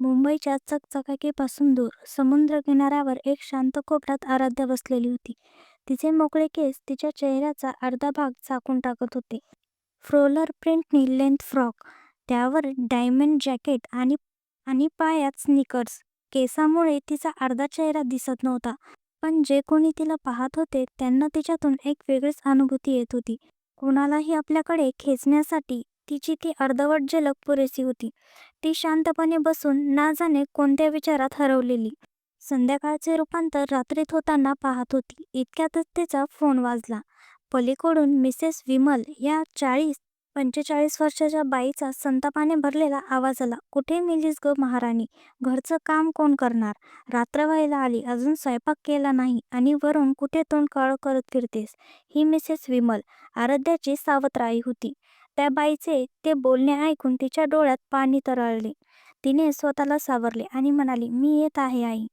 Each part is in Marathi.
मुंबईच्या चकचकाकीपासून दूर समुद्रकिनाऱ्यावर एक शांत कोपऱ्यात आराध्या बसलेली होती. तिचे मोकळे केस तिच्या चेहऱ्याचा अर्धा भाग झाकून टाकत होते. फ्रोलर प्रिंटनी लेंथ फ्रॉक, त्यावर डायमंड जॅकेट आणि आणि पायात स्निकर्स केसामुळे तिचा अर्धा चेहरा दिसत नव्हता, पण जे कोणी तिला पाहत होते त्यांना तिच्यातून एक वेगळीच अनुभूती येत होती. कोणालाही आपल्याकडे खेचण्यासाठी तिची ती अर्धवट झलक पुरेशी होती. ती शांतपणे बसून ना जाणे कोणत्या विचारात हरवलेली. संध्याकाळचे रूपांतर रात्रीत होताना पाहत होती. इतक्यातच तिचा फोन वाजला. पलीकडून मिसेस विमल या चाळीस-पंचेचाळीस वर्षाच्या बाईचा संतापाने भरलेला आवाज आला. कुठे मिलीस गं महाराणी? घरचं काम कोण करणार? रात्र व्हायला आली अजून स्वयंपाक केला नाही आणि वरून कुठे तोंड काळ करत फिरतेस? ही मिसेस विमल, आराध्याची सावत्र आई होती. त्या बाईचे ते बोलणे ऐकून तिच्या डोळ्यात पाणी तरळले. तिने स्वतःला सावरले आणि म्हणाली, मी येत आहे आई.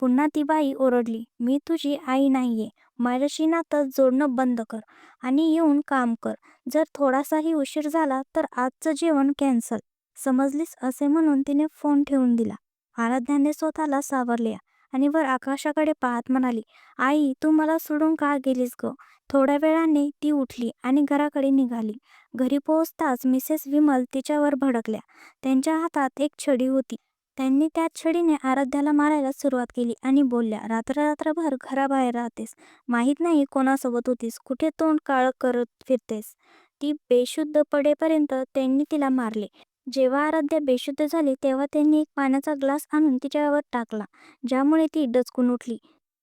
पुन्हा ती बाई ओरडली, मी तुझी आई नाहीये. माझ्याशी नातं जोडणं बंद कर आणि येऊन काम कर. जर थोडासाही उशीर झाला तर आजचं जेवण कॅन्सल. समजलीस असे म्हणून तिने फोन ठेवून दिला. आराध्याने स्वतःला सावरले आणि वर आकाशाकडे पाहत म्हणाली, आई तू मला सोडून का गेलीस गं? थोड्या वेळाने ती उठली आणि घराकडे निघाली. घरी पोहोचताच मिसेस विमल तिच्यावर भडकल्या. त्यांच्या हातात एक छडी होती. त्यांनी त्या छडीने आराध्याला मारायला सुरुवात केली आणि बोलल्या, रात्र रात्रभर घराबाहेर राहतेस. माहीत नाही कोणासोबत होतीस. कुठे तोंड काळ करत फिरतेस. ती बेशुद्ध पडेपर्यंत त्यांनी तिला मारले. जेव्हा आराध्या बेशुद्ध झाली तेव्हा त्यांनी एक पाण्याचा ग्लास आणून तिच्यावर टाकला, ज्यामुळे ती डचकून उठली.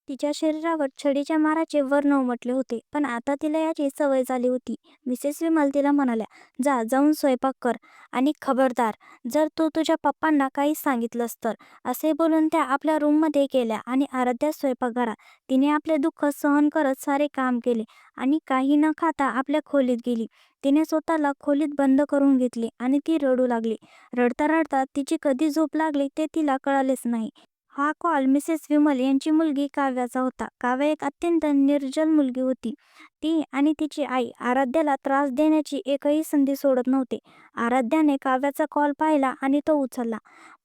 तिच्या शरीरावर छडीच्या माराचे वर्ण उमटले होते, पण आता तिला याची सवय झाली होती. मिसेस विमल तिला म्हणाल्या, जा जाऊन स्वयंपाक कर आणि खबरदार, जर तू तुझ्या पप्पांना काही सांगितलंस तर. असे बोलून त्या आपल्या रूममध्ये गेल्या आणि आराध्या स्वयंपाकघरात. तिने आपले दुःख सहन करत सारे काम केले आणि काही न खाता आपल्या खोलीत गेली. तिने स्वतःला खोलीत बंद करून घेतली आणि ती रडू लागली. रडता रडता तिची कधी झोप लागली ते तिला कळालेच नाही. हा कॉल मिसेस विमल यांची मुलगी काव्याचा होता. काव्या एक अत्यंत निर्जल मुलगी होती. ती आणि तिची आई आराध्याला त्रास देण्याची एकही संधी सोडत नव्हते. आराध्याने काव्याचा कॉल पाहिला आणि तो उचलला.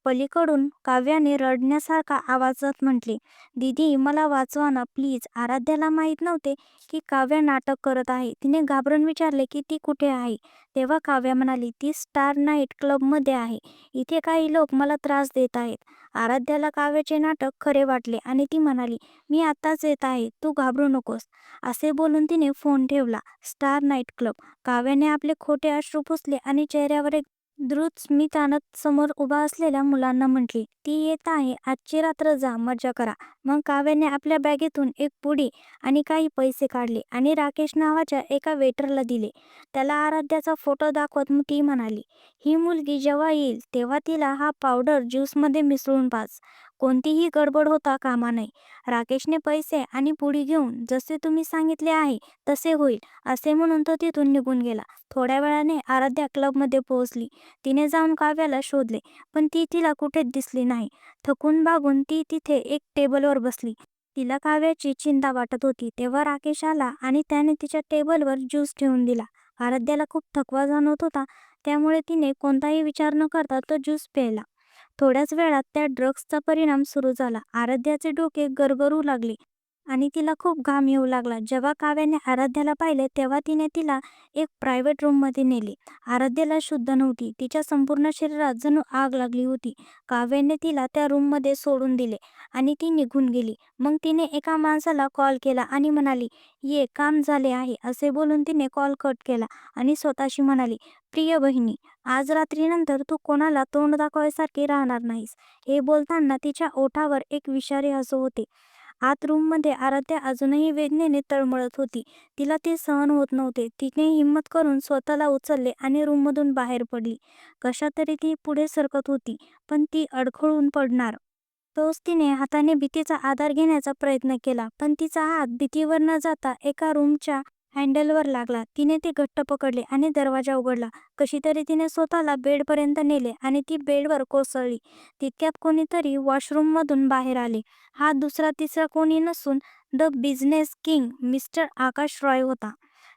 पलीकडून काव्याने रडण्यासारखा आवाजात म्हटले, दीदी मला वाचवा ना प्लीज. आराध्याला माहीत नव्हते की काव्या नाटक करत आहे. तिने घाबरून विचारले की ती कुठे आहे. तेव्हा काव्या म्हणाली, ती स्टार नाईट क्लबमध्ये आहे. इथे काही लोक मला त्रास देत आहेत. आराध्याला काव्याचे नाटक खरे वाटले आणि ती म्हणाली, मी आत्ताच येत आहे, तू घाबरू नकोस. असे बोलून तिने फोन ठेवला. Star night club. काव्याने आपले खोटे अश्रू पुसले आणि चेहऱ्यावर एक द्रुत स्मितानत समोर उभा असलेल्या मुलांना म्हटली, ती येत आहे. आजची रात्र जा मजा करा. मग काव्याने आपल्या बॅगेतून एक पुडी आणि काही पैसे काढले आणि राकेश नावाच्या एका वेटरला दिले. त्याला आराध्याचा फोटो दाखवत ती म्हणाली, ही मुलगी जेव्हा येईल तेव्हा तिला हा पावडर ज्यूसमध्ये मिसळून पाज. कोणतीही गडबड होता कामा नये. राकेशने पैसे आणि पुडी घेऊन, जसे तुम्ही सांगितले आहे तसे होईल, असे म्हणून तो तिथून निघून गेला. थोड्या वेळाने आराध्या क्लबमध्ये पोहोचली. तिने जाऊन काव्याला शोधले, पण ती तिला कुठेच दिसली नाही. थकून भागून ती तिथे एक टेबलवर बसली. तिला काव्याची चिंता वाटत होती. तेव्हा राकेश आला आणि त्याने तिच्या टेबलवर ज्यूस ठेवून दिला. आराध्याला खूप थकवा जाणवत होता, त्यामुळे तिने कोणताही विचार न करता तो ज्यूस प्यायला. थोड्याच वेळात त्या ड्रग्जचा परिणाम सुरू झाला. आराध्याचे डोके गरगरू लागले आणि तिला खूप घाम येऊ लागला. जेव्हा काव्याने आराध्याला पाहिले तेव्हा तिने तिला एक प्रायव्हेट रूममध्ये नेले. आराध्याला शुद्ध नव्हती. तिच्या संपूर्ण शरीरात जणू आग लागली होती. काव्याने तिला त्या रूममध्ये सोडून दिले आणि ती निघून गेली. मग तिने एका माणसाला कॉल केला आणि म्हणाली, ये काम झाले आहे. असे बोलून तिने कॉल कट केला आणि स्वतःशी म्हणाली, प्रिय बहिणी, आज रात्रीनंतर तू कोणाला तोंड दाखवायसारखी राहणार नाहीस. हे बोलताना तिच्या ओठावर एक विषारी हसू होते. आत रूममध्ये आराध्या अजूनही वेदनेने तळमळत होती. तिला ते सहन होत नव्हते. तिने हिंमत करून स्वतःला उचलले आणि रूममधून बाहेर पडली. कशातरी ती पुढे सरकत होती, पण ती अडखळून पडणार. तोच तिने हाताने भीतीचा आधार घेण्याचा प्रयत्न केला, पण तिचा हात भीतीवर न जाता एका रूमच्या हँडलवर लागला. तिने ते घट्ट पकडले आणि दरवाजा उघडला. कशी तरी तिने स्वतःला बेडपर्यंत नेले आणि ती बेडवर कोसळली. तितक्यात कोणीतरी वॉशरूममधून बाहेर आले. हा दुसरा तिसरा कोणी नसून the business king mister Akash Roy होता.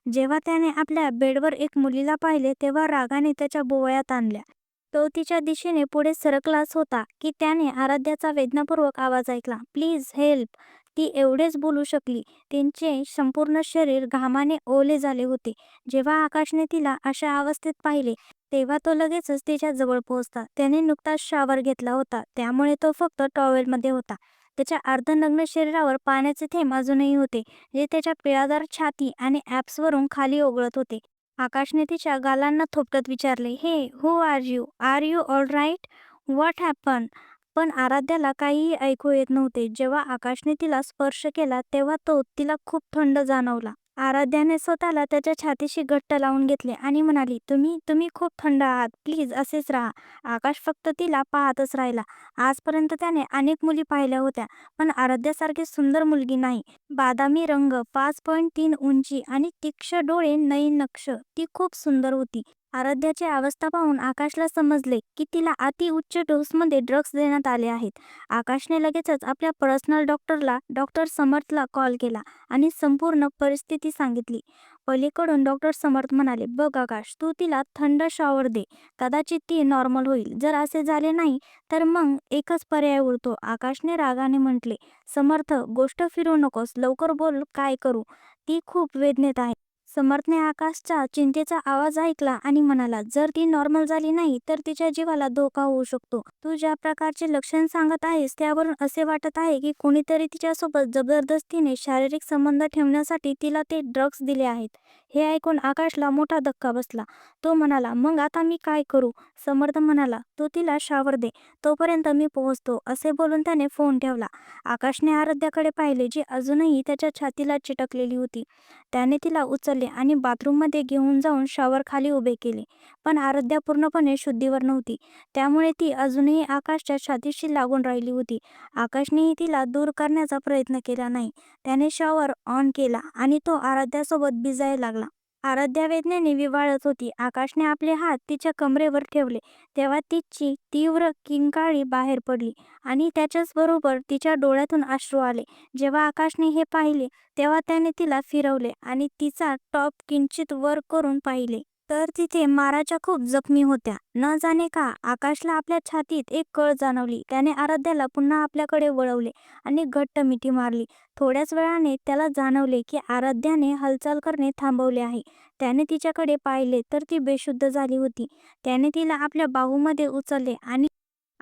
जेव्हा त्याने आपल्या बेडवर एक मुलीला पाहिले तेव्हा रागाने त्याच्या बोवळ्यात आणल्या तो तिच्या दिशेने पुढे सरकलाच होता की त्याने आराध्याचा वेदनापूर्वक आवाज ऐकला प्लीज हेल्प ती एवढेच बोलू शकली त्यांचे संपूर्ण शरीर घामाने ओले झाले होते. जेव्हा आकाशने तिला अशा अवस्थेत पाहिले तेव्हा तो लगेचच तिच्या जवळ पोहोचता त्याने नुकताच शावर घेतला होता. त्यामुळे तो फक्त टॉवेलमध्ये होता. त्याच्या अर्धनग्न शरीरावर पाण्याचे थेंब अजूनही होते जे त्याच्या पिळादार छाती आणि ॲप्सवरून खाली ओघळत होते. आकाशने तिच्या गालांना थोपटत विचारले hey who are you are you all right what happen पण आराध्याला काहीही ऐकू येत नव्हते. जेव्हा आकाशने तिला स्पर्श केला तेव्हा तो तिला खूप थंड जाणवला. आराध्याने स्वतःला त्याच्या छातीशी घट्ट लावून घेतले आणि म्हणाली तुम्ही तुम्ही खूप थंड आहात. प्लीज असेच राहा. आकाश फक्त तिला पाहतच राहिला. आजपर्यंत त्याने अनेक मुली पाहिल्या होत्या पण आराध्यासारखी सुंदर मुलगी नाही. बादामी रंग पाच पॉईंट तीन उंची आणि तीक्ष्ण डोळे नयी नक्ष ती खूप सुंदर होती. आराध्याची अवस्था पाहून आकाशला समजले की तिला अति उच्च डोसमध्ये ड्रग्ज देण्यात आले आहेत. आकाशने लगेचच आपल्या पर्सनल डॉक्टरला डॉक्टर समर्थला कॉल केला आणि संपूर्ण परिस्थिती सांगितली. पलीकडून डॉक्टर समर्थ म्हणाले बघ आकाश तू तिला थंड शॉवर दे. कदाचित ती नॉर्मल होईल. जर असे झाले नाही तर मग एकच पर्याय उरतो. आकाशने रागाने म्हटले समर्थ गोष्ट फिरू नकोस. लवकर बोल काय करू? ती खूप वेदनेत आहे. समर्थने आकाशचा चिंतेचा आवाज ऐकला आणि म्हणाला जर ती नॉर्मल झाली नाही तर तिच्या जीवाला धोका होऊ शकतो. तू ज्या प्रकारचे लक्षण सांगत आहेस त्यावरून असे वाटत आहे की कोणीतरी तिच्यासोबत जबरदस्तीने शारीरिक संबंध ठेवण्यासाठी तिला ते ड्रग्ज दिले आहेत. हे ऐकून आकाशला मोठा धक्का बसला. तो म्हणाला मग आता मी काय करू? समर्थ म्हणाला तू तिला शावर दे. तोपर्यंत मी पोहोचतो असे बोलून त्याने फोन ठेवला. आकाशने आराध्याकडे पाहिले जी अजूनही त्याच्या छातीला चिटकलेली होती. त्याने तिला उचलले आणि बाथरूममध्ये घेऊन जाऊन शॉवर खाली उभे केले. पण आराध्या पूर्णपणे शुद्धीवर नव्हती. त्यामुळे ती अजूनही आकाशच्या छातीशी लागून राहिली होती. आकाशनेही तिला दूर करण्याचा प्रयत्न केला नाही. त्याने शॉवर ऑन केला आणि तो आराध्यासोबत भिजायला लागला. आराध्या वेदनेने विवाळत होती. आकाशने आपले हात तिच्या कमरेवर ठेवले. तेव्हा तिची तीव्र किंकाळी बाहेर पडली आणि त्याच्याच बरोबर तिच्या डोळ्यातून अश्रू आले. जेव्हा आकाशने हे पाहिले तेव्हा त्याने तिला फिरवले आणि तिचा टॉप किंचित वर करून पाहिले. तर तिथे माराच्या खूप जखमी होत्या. न जाणे का आकाशला आपल्या छातीत एक कळ जाणवली. त्याने आराध्याला पुन्हा आपल्याकडे वळवले आणि घट्ट मिठी मारली. थोड्याच वेळाने त्याला जाणवले की आराध्याने हालचाल करणे थांबवले आहे. त्याने तिच्याकडे पाहिले तर ती बेशुद्ध झाली होती. त्याने तिला आपल्या बाहूमध्ये उचलले आणि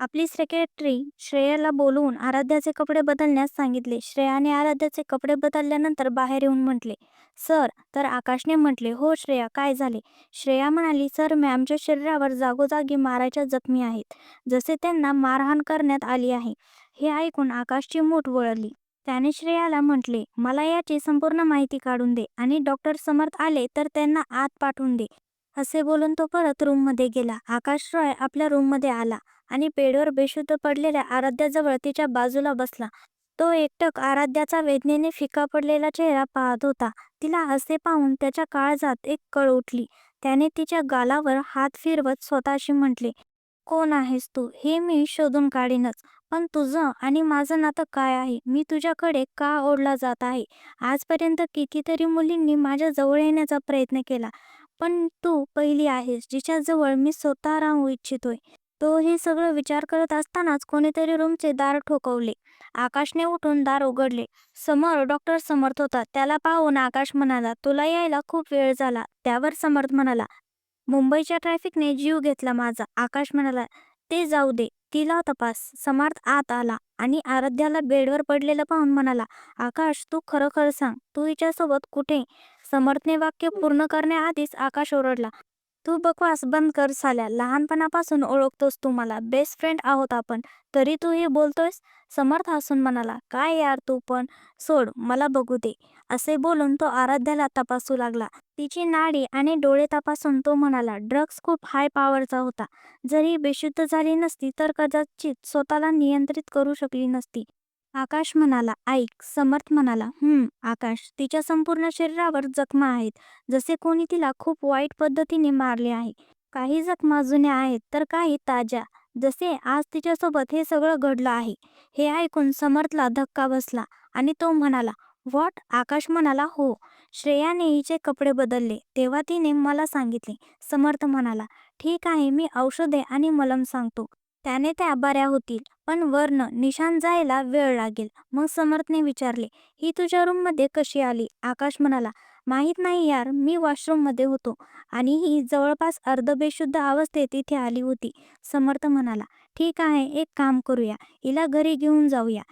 आपली सेक्रेटरी श्रेयाला बोलवून आराध्याचे कपडे बदलण्यास सांगितले. श्रेयाने आराध्याचे कपडे बदलल्यानंतर बाहेर येऊन म्हटले सर तर आकाशने म्हटले हो श्रेया काय झाले? श्रेया म्हणाली सर मॅमच्या शरीरावर जागोजागी मारायच्या जखमी आहेत. जसे त्यांना मारहाण करण्यात आली आहे. हे ऐकून आकाशची मूठ वळली. त्याने श्रेयाला म्हटले मला याची संपूर्ण माहिती काढून दे आणि डॉक्टर समर्थ आले तर त्यांना आत पाठवून दे. असे बोलून तो परत रूममध्ये गेला. आकाश रॉय आपल्या रूममध्ये आला आणि बेडवर बेशुद्ध पडलेल्या आराध्याजवळ तिच्या बाजूला बसला. तो एकटक आराध्याचा वेदनेने फिका पडलेला चेहरा पाहत होता. तिला असे पाहून त्याच्या काळजात एक कळ उठली. त्याने तिच्या गालावर हात फिरवत स्वतःशी म्हटले कोण आहेस तू? हे मी शोधून काढीनच. पण तुझं आणि माझं नातं काय आहे? मी तुझ्याकडे का ओढला जात आहे? आजपर्यंत कितीतरी मुलींनी माझ्या जवळ येण्याचा प्रयत्न केला. पण तू पहिली आहेस जिच्याजवळ मी स्वतः राहू इच्छितोय. तो हे सगळं विचार करत असतानाच कोणीतरी रूमचे दार ठोकवले. आकाशने उठून दार उघडले. समोर डॉक्टर समर्थ होता. त्याला पाहून आकाश म्हणाला तुला यायला खूप वेळ झाला. त्यावर समर्थ म्हणाला मुंबईच्या ट्रॅफिकने जीव घेतला माझा. आकाश म्हणाला ते जाऊ दे. तिला तपास. समर्थ आत आला आणि आराध्याला बेडवर पडलेलं पाहून म्हणाला आकाश तू खरं खरं सांग. तू हिच्यासोबत कुठे समर्थने वाक्य पूर्ण करण्याआधीच आकाश ओरडला. तू बकवास बंद कर साल्या लहानपणापासून ओळखतोस तू मला. बेस्ट फ्रेंड आहोत आपण. तरी तू हे बोलतोयस समर्थ हसून म्हणाला. काय यार तू पण? सोड मला बघू दे असे बोलून तो आराध्याला तपासू लागला. तिची नाडी आणि डोळे तपासून तो म्हणाला ड्रग्ज खूप हाय पॉवरचा होता. जरी बेशुद्ध झाली नसती तर कदाचित स्वतःला नियंत्रित करू शकली नसती. आकाश म्हणाला ऐक समर्थ म्हणाला हम्म आकाश तिच्या संपूर्ण शरीरावर जखमा आहेत. जसे कोणी तिला खूप वाईट पद्धतीने मारले आहे. काही जखमा जुन्या आहेत तर काही ताज्या. जसे आज तिच्यासोबत हे सगळं घडलं आहे. हे ऐकून समर्थला धक्का बसला आणि तो म्हणाला व्हॉट आकाश म्हणाला हो. श्रेयाने हिचे कपडे बदलले. तेव्हा तिने मला सांगितले समर्थ म्हणाला ठीक आहे मी औषधे आणि मलम सांगतो. त्याने त्या बऱ्या होतील. पण वर्ण निशान जायला वेळ लागेल. मग समर्थने विचारले ही तुझ्या रूममध्ये कशी आली? आकाश म्हणाला माहीत नाही यार मी वॉशरूममध्ये होतो आणि ही जवळपास अर्धबेशुद्ध अवस्थेत इथे आली होती. समर्थ म्हणाला ठीक आहे एक काम करूया. हिला घरी घेऊन जाऊया.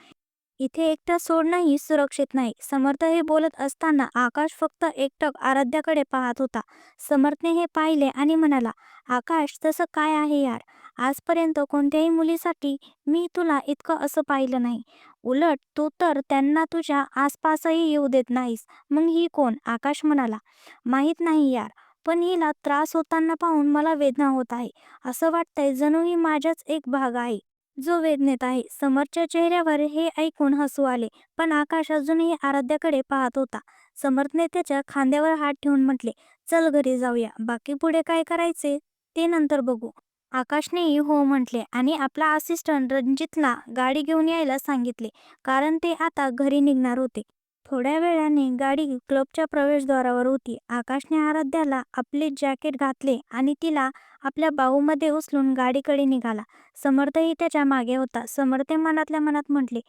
इथे एकटं सोडणंही सुरक्षित नाही. समर्थ हे बोलत असताना आकाश फक्त एकटक आराध्याकडे पाहत होता. समर्थने हे पाहिले आणि म्हणाला आकाश तसं काय आहे यार? आजपर्यंत कोणत्याही मुलीसाठी मी तुला इतकं असं पाहिलं नाही. उलट तू तर त्यांना तुझ्या आसपासही येऊ देत नाहीस. मग ही कोण? आकाश म्हणाला. माहीत नाही यार पण हिला त्रास होताना पाहून मला वेदना होत आहे. असं वाटतंय जणू ही माझ्याच एक भाग आहे. जो वेदनेत आहे. समर्थच्या चेहऱ्यावर हे ऐकून हसू आले पण आकाश अजूनही आराध्याकडे पाहत होता. समर्थने त्याच्या खांद्यावर हात ठेवून म्हटले चल घरी जाऊया. बाकी पुढे काय करायचे ते नंतर बघू. आकाशनेही हो म्हटले आणि आपला असिस्टंट रणजितला गाडी घेऊन यायला सांगितले कारण ते आता घरी निघणार होते. थोड्या वेळाने गाडी क्लबच्या प्रवेशद्वारावर होती. आकाशने आराध्याला आपले जॅकेट घातले आणि तिला आपल्या बाहूमध्ये उचलून गाडीकडे निघाला. समर्थही त्याच्यामागे होता. समर्थे मनातल्या मनात म्हटले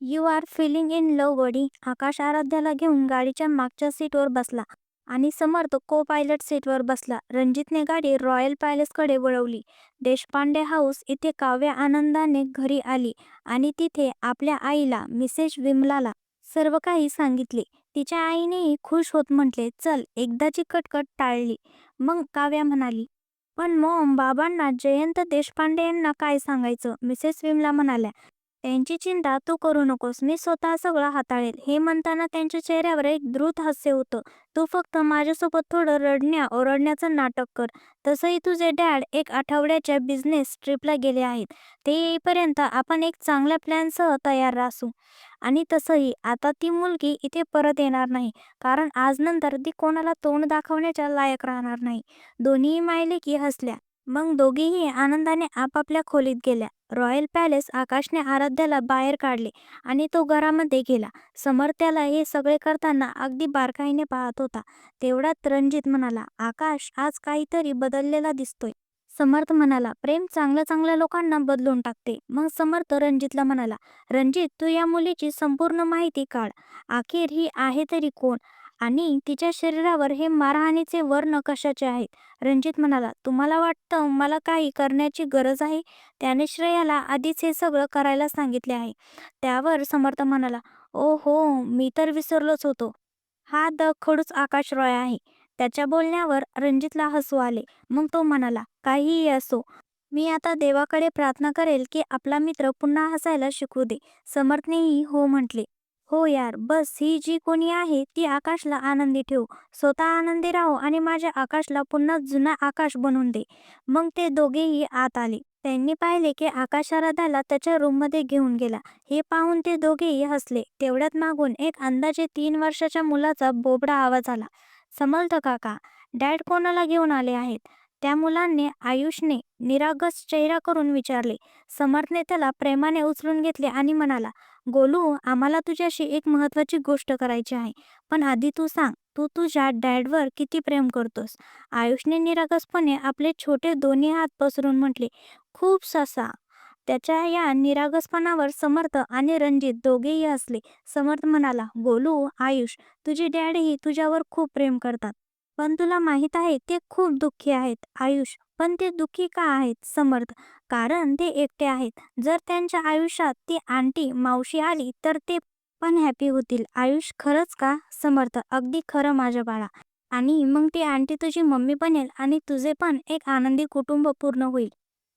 you are falling in love buddy. Akash आराध्याला घेऊन गाडीच्या मागच्या सीटवर बसला. आणि समर्थ को पायलट सीटवर बसला. रणजितने गाडी रॉयल पॅलेसकडे वळवली. देशपांडे हाऊस इथे काव्य आनंदाने घरी आली आणि तिथे आपल्या आईला मिसेस विमलाला सर्व काही सांगितले. तिच्या आईनेही खुश होत म्हटले चल एकदाची कटकट टाळली. मग काव्या म्हणाली पण मॉम बाबांना जयंत देशपांडे यांना काय सांगायचं? मिसेस विमला म्हणाल्या त्यांची चिंता तू करू नकोस. मी स्वतः सगळं हाताळेल. हे म्हणताना त्यांच्या चेहऱ्यावर एक द्रुत हास्य होतं. तू फक्त माझ्यासोबत थोडं रडण्या ओरडण्याचं नाटक कर. तसंही तुझे डॅड एक आठवड्याच्या बिझनेस ट्रिपला गेले आहेत. ते येईपर्यंत आपण एक चांगल्या प्लॅनसह तयार असू आणि तसंही आता ती मुलगी इथे परत येणार नाही. कारण आज नंतर ती कोणाला तोंड दाखवण्याच्या लायक राहणार नाही. दोन्ही मायलेकी हसल्या. मग दोघीही आनंदाने आपापल्या खोलीत गेल्या. रॉयल पॅलेस आकाशने आराध्याला बाहेर काढले आणि तो घरामध्ये गेला. समर्थ्याला हे सगळे करताना अगदी बारकाईने पाहत होता. तेवढ्यात रणजित म्हणाला आकाश आज काहीतरी बदललेला दिसतोय. समर्थ म्हणाला प्रेम चांगल्या चांगल्या लोकांना बदलून टाकते. मग समर्थ रणजितला म्हणाला रणजित तू या मुलीची संपूर्ण माहिती काढ. अखेर ही आहे तरी कोण? आणि तिच्या शरीरावर हे मारहाणीचे वर्ण कशाचे आहेत? रणजित म्हणाला तुम्हाला वाटतं मला काही करण्याची गरज आहे? त्याने श्रेयाला आधीच हे सगळं करायला सांगितले आहे. त्यावर समर्थ म्हणाला ओ हो मी तर विसरलोच होतो. हा द खडूच आकाश रॉय आहे. त्याच्या बोलण्यावर रणजितला हसू आले. मग तो म्हणाला काहीही असो मी आता देवाकडे प्रार्थना करेल की आपला मित्र पुन्हा हसायला शिकू दे. समर्थनेही हो म्हटले. हो यार बस ही जी कोणी आहे ती आकाशला आनंदी ठेव. स्वतः आनंदी राहो आणि माझ्या आकाशला पुन्हा जुना आकाश बनवून दे. मग ते दोघेही आत आले. त्यांनी पाहिले की आकाश आराध्याला त्याच्या रूममध्ये घेऊन गेला. हे पाहून ते दोघेही हसले. तेवढ्यात मागून एक अंदाजे तीन वर्षाच्या मुलाचा बोबडा आवाज आला. समर्थ काका डॅड कोणाला घेऊन आले आहेत? त्या मुलांनी आयुषने निरागस चेहरा करून विचारले. समर्थने त्याला प्रेमाने उचलून घेतले आणि म्हणाला गोलू आम्हाला तुझ्याशी एक महत्त्वाची गोष्ट करायची आहे. पण आधी तू सांग तू तुझ्या डॅडवर किती प्रेम करतोस? आयुषने निरागसपणे आपले छोटे दोन्ही हात पसरून म्हटले खूप ससा. त्याच्या या निरागसपणावर समर्थ आणि रणजित दोघेही हसले. समर्थ म्हणाला गोलू आयुष तुझे डॅडही तुझ्यावर खूप प्रेम करतात. पण तुला माहीत आहे ते खूप दुःखी आहेत आयुष पण ते दुःखी का आहेत? समर्थ. कारण ते एकटे आहेत. जर त्यांच्या आयुष्यात ती आंटी मावशी आली तर ते पण हॅपी होतील. आयुष खरंच का? समर्थ. अगदी खरं माझ्या बाळा. आणि मग ती आंटी तुझी मम्मी बनेल आणि तुझे पण एक आनंदी कुटुंब पूर्ण होईल.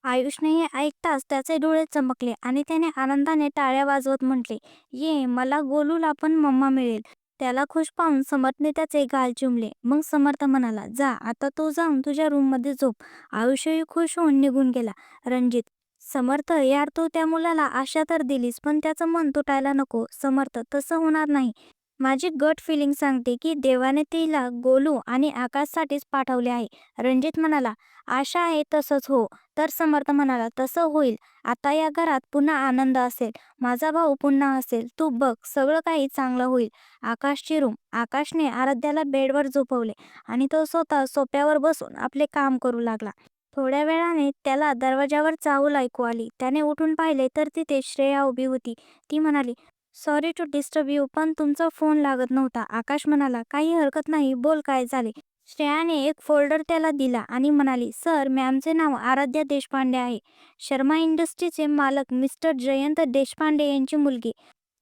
आयुषने हे ऐकताच त्याचे डोळे चमकले आणि त्याने आनंदाने टाळ्या वाजवत म्हटले ये मला गोलूला पण मम्मा मिळेल. त्याला खुश पाहून समर्थने त्याचे गाल चिमले. मग समर्थ म्हणाला जा आता तू जाऊन तुझ्या रूममध्ये झोप. आयुष्यही खुश होऊन निघून गेला. रणजित समर्थ यार तू त्या मुलाला आशा तर दिलीस पण त्याचं मन तुटायला नको. समर्थ तसं होणार नाही. माझी गट फिलिंग सांगते की देवाने तिला गोलू आणि आकाशसाठीच पाठवले आहे. रणजित म्हणाला आशा आहे तसंच हो. तर समर्थ म्हणाला तसं होईल. आता या घरात पुन्हा आनंद असेल. माझा भाऊ पुन्हा असेल. तू बघ सगळं काही चांगलं होईल. आकाशची रूम आकाशने आराध्याला बेडवर झोपवले आणि तो स्वतः सोप्यावर बसून आपले काम करू लागला. थोड्या वेळाने त्याला दरवाजावर चाहूल ऐकू आली. त्याने उठून पाहिले तर तिथे श्रेया उभी होती. ती म्हणाली सॉरी टू डिस्टर्ब यू पण तुमचा फोन लागत नव्हता. आकाश म्हणाला काही हरकत नाही बोल काय झाले? श्रेयाने एक फोल्डर त्याला दिला आणि म्हणाली सर मॅमचे नाव आराध्या देशपांडे आहे. शर्मा इंडस्ट्रीचे मालक मिस्टर जयंत देशपांडे यांची मुलगी.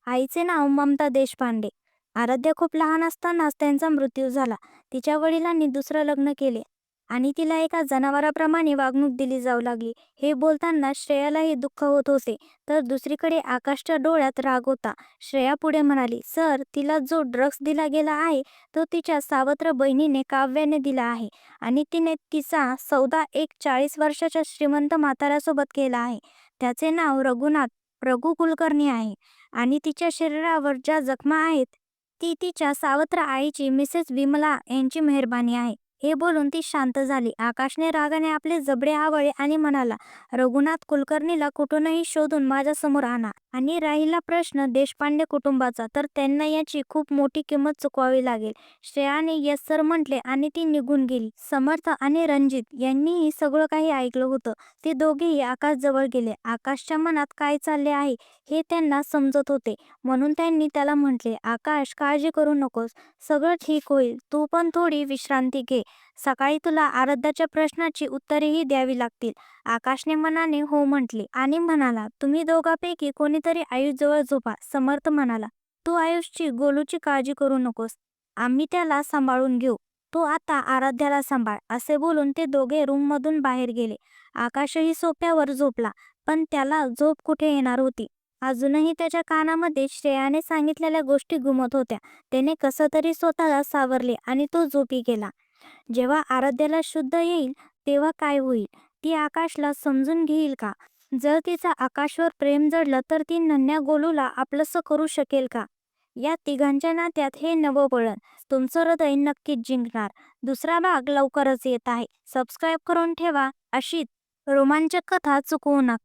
आईचे नाव ममता देशपांडे. आराध्या खूप लहान असतानाच त्यांचा मृत्यू झाला. तिच्या वडिलांनी दुसरं लग्न केले. आणि तिला एका जनावराप्रमाणे वागणूक दिली जाऊ लागली. हे बोलताना श्रेयालाही दुःख होत होते. तर दुसरीकडे आकाशच्या डोळ्यात राग होता. श्रेया पुढे म्हणाली सर तिला जो ड्रग्स दिला गेला आहे तो तिच्या सावत्र बहिणीने काव्याने दिला आहे. आणि तिने तिचा सौदा एक चाळीस वर्षाच्या श्रीमंत म्हाताऱ्यासोबत केला आहे. त्याचे नाव रघुनाथ रघु कुलकर्णी आहे. आणि तिच्या शरीरावर ज्या जखमा आहेत ती तिच्या सावत्र आईची मिसेस विमला यांची मेहरबानी आहे. हे बोलून ती शांत झाली. आकाशने रागाने आपले जबडे आवळले आणि म्हणाला रघुनाथ कुलकर्णीला कुठूनही शोधून माझ्यासमोर आणा. आणि राहिला प्रश्न देशपांडे कुटुंबाचा तर त्यांना याची खूप मोठी किंमत चुकवावी लागेल. श्रेयाने यस सर म्हटले आणि ती निघून गेली. समर्थ आणि रणजित यांनीही सगळं काही ऐकलं होतं. ते दोघेही आकाश जवळ गेले. आकाशच्या मनात काय चालले आहे हे त्यांना समजत होते. म्हणून त्यांनी त्याला म्हटले आकाश काळजी करू नकोस. सगळं ठीक होईल. तू पण थोडी विश्रांती घे. सकाळी तुला आराध्याच्या प्रश्नाची उत्तरेही द्यावी लागतील. आकाशने मनाने हो म्हटले आणि म्हणाला तुम्ही दोघांपैकी कोणीतरी आयुषजवळ झोपा समर्थ म्हणाला तू आयुषची गोलूची काळजी करू नकोस. आम्ही त्याला सांभाळून घेऊ. तो आता आराध्याला सांभाळ असे बोलून ते दोघे रूममधून बाहेर गेले. आकाशही सोप्यावर झोपला पण त्याला झोप कुठे येणार होती? अजूनही त्याच्या कानामध्ये श्रेयाने सांगितलेल्या गोष्टी घुमत होत्या. त्याने कसं तरी स्वतःला सावरले आणि तो झोपी गेला. जेव्हा आराध्याला शुद्ध येईल तेव्हा काय होईल? ती आकाशला समजून घेईल का? जर तिचा आकाशवर प्रेम जडलं तर ती नन्या गोलूला आपलंसं करू शकेल का? या तिघांच्या नात्यात हे नवं तुमचं हृदय नक्कीच जिंकणार. दुसरा भाग लवकरच येत आहे. सबस्क्राईब करून ठेवा. अशीच रोमांचक कथा चुकवू नका.